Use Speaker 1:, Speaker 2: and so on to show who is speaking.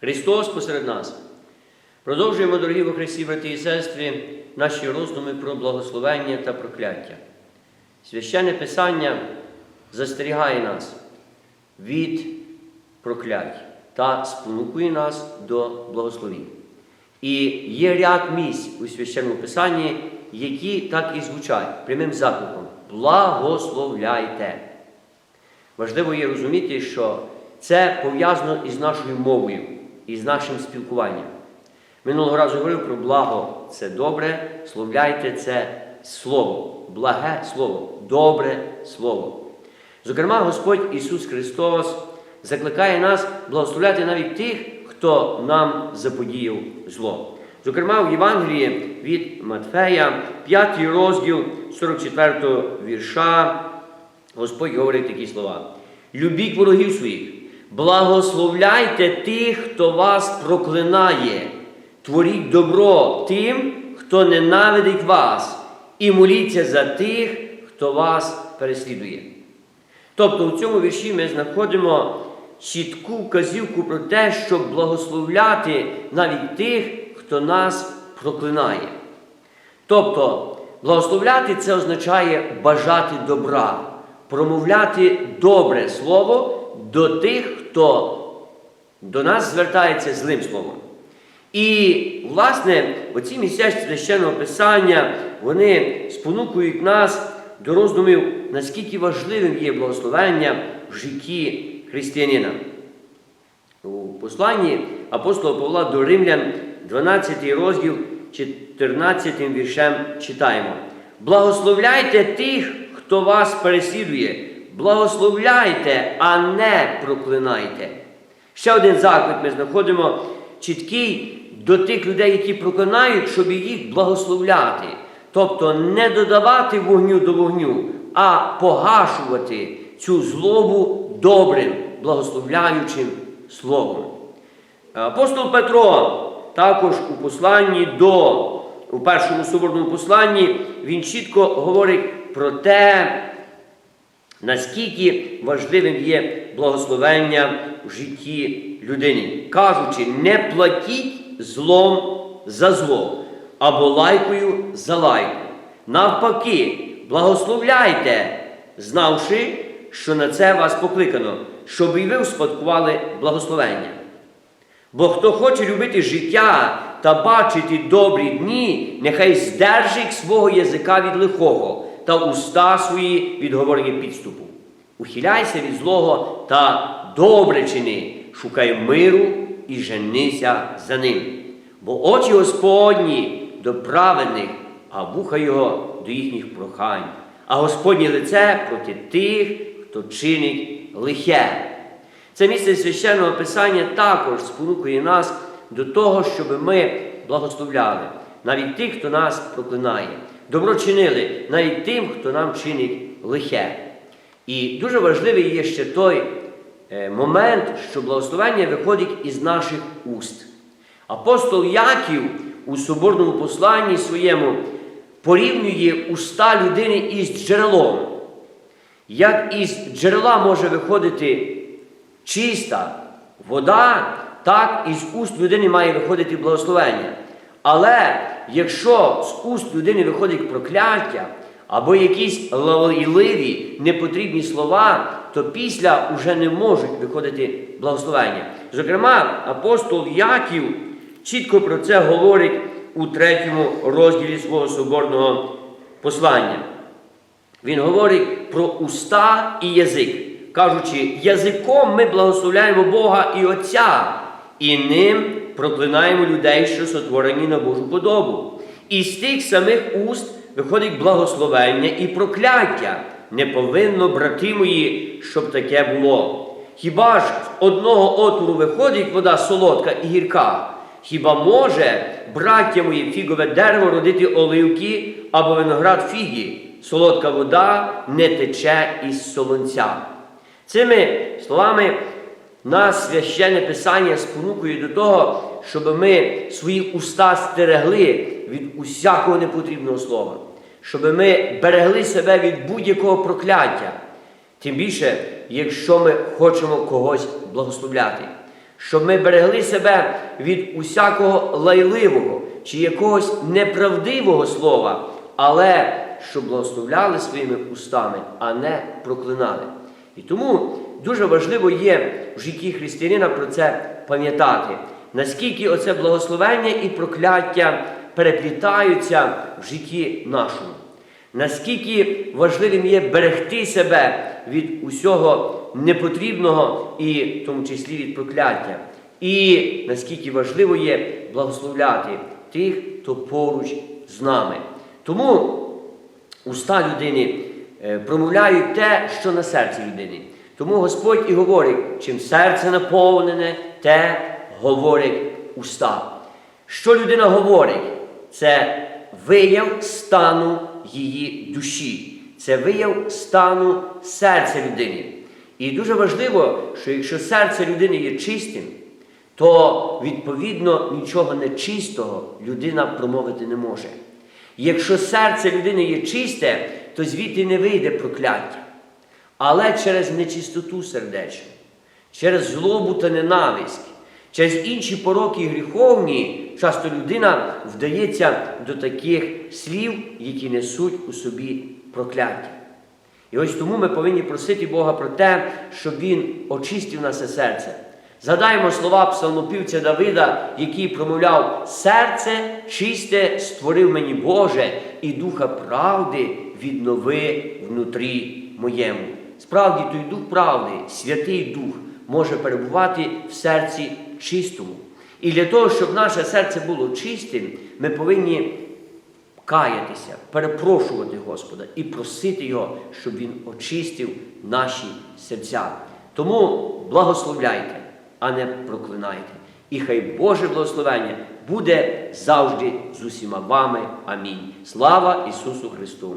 Speaker 1: Христос посеред нас. Продовжуємо, дорогі во Христі, брати і сестри, наші роздуми про благословення та прокляття. Священне Писання застерігає нас від проклять та спонукує нас до благословіння. І є ряд місць у священному Писанні, які так і звучать прямим закликом благословляйте. Важливо є розуміти, що це пов'язано із нашою мовою, із нашим спілкуванням. Минулого разу говорив про благо це добре, словляйте це слово, благе слово, добре слово. Зокрема, Господь Ісус Христос закликає нас благословляти навіть тих, хто нам заподіяв зло. Зокрема, в Євангелії від Матфея, 5 розділ 44 вірша, Господь говорить такі слова: Любіть ворогів своїх, благословляйте тих, хто вас проклинає, творіть добро тим, хто ненавидить вас, і моліться за тих, хто вас переслідує. Тобто у цьому вірші ми знаходимо чітку вказівку про те, щоб благословляти навіть тих, хто нас проклинає. Тобто, благословляти це означає бажати добра, промовляти добре слово до тих, хто до нас звертається злим словом. І, власне, оці місця священного писання, вони спонукують нас до роздумів, наскільки важливим є благословення в житті християнина. У посланні апостола Павла до Римлян, 12 розділ, 14 віршем читаємо: Благословляйте тих, хто вас переслідує, благословляйте, а не проклинайте. Ще один заклик ми знаходимо чіткий до тих людей, які проклинають, щоб їх благословляти. Тобто не додавати вогню до вогню, а погашувати цю злобу добрим, благословляючим словом. Апостол Петро також у посланні до, у першому соборному посланні, він чітко говорить про те, наскільки важливим є благословення в житті людини, кажучи, не платіть злом за зло або лайкою за лайку. Навпаки, благословляйте, знавши, що на це вас покликано, щоб і ви успадкували благословення. Бо хто хоче любити життя та бачити добрі дні, нехай здержить свого язика від лихого та уста свої від говорення підступу. Ухиляйся від злого та добре чини, шукай миру і женися за ним. Бо очі Господні до праведних, а вуха його до їхніх прохань, а Господнє лице проти тих, хто чинить лихе. Це місце священного Писання також спонукує нас до того, щоб ми благословляли навіть тих, хто нас проклинає, добро чинили навіть тим, хто нам чинить лихе. І дуже важливий є ще той е, момент, що благословення виходить із наших уст. Апостол Яків у соборному посланні своєму порівнює уста людини із джерелом. Як із джерела може виходити чиста вода, так із уст людини має виходити благословення. Але якщо з уст людини виходить прокляття або якісь лавайливі, непотрібні слова, то після вже не можуть виходити благословення. Зокрема, апостол Яків чітко про це говорить у третьому розділі свого соборного послання. Він говорить про уста і язик, кажучи, язиком ми благословляємо Бога і Отця, і ним проклинаємо людей, що сотворені на Божу подобу. І з тих самих уст виходить благословення і прокляття. Не повинно, брати мої, щоб таке було. Хіба ж з одного отвору виходить вода солодка і гірка? Хіба може, браття мої, фігове дерево родити оливки або виноград фігі? Солодка вода не тече із солонця. Цими словами нас священне Писання спонукує до того, щоб ми свої уста стерегли від усякого непотрібного слова, щоб ми берегли себе від будь-якого прокляття. Тим більше, якщо ми хочемо когось благословляти. щоб ми берегли себе від усякого лайливого чи якогось неправдивого слова, але щоб благословляли своїми устами, а не проклинали. І тому дуже важливо є в житті християнина про це пам'ятати, наскільки оце благословення і прокляття переплітаються в житті нашому. Наскільки важливим є берегти себе від усього непотрібного і в тому числі від прокляття. І наскільки важливо є благословляти тих, хто поруч з нами. Тому уста людини е, промовляють те, що на серці людини. Тому Господь і говорить, чим серце наповнене, те говорить уста. Що людина говорить? Це вияв стану її душі, це вияв стану серця людини. І дуже важливо, що якщо серце людини є чистим, то відповідно нічого нечистого людина промовити не може. Якщо серце людини є чисте, то звідти не вийде прокляття. Але через нечистоту сердечну, через злобу та ненависть, через інші пороки гріховні, часто людина вдається до таких слів, які несуть у собі прокляття. І ось тому ми повинні просити Бога про те, щоб Він очистив наше серце. Згадаємо слова псалмопівця Давида, який промовляв: серце чисте створив мені Боже, і духа правди віднови внутрі моєму. Справді, той дух правди, святий Дух, може перебувати в серці чистому. І для того, щоб наше серце було чистим, ми повинні каятися, перепрошувати Господа і просити Його, щоб Він очистив наші серця. Тому благословляйте, а не проклинайте. І хай Боже благословення буде завжди з усіма вами. Амінь. Слава Ісусу Христу!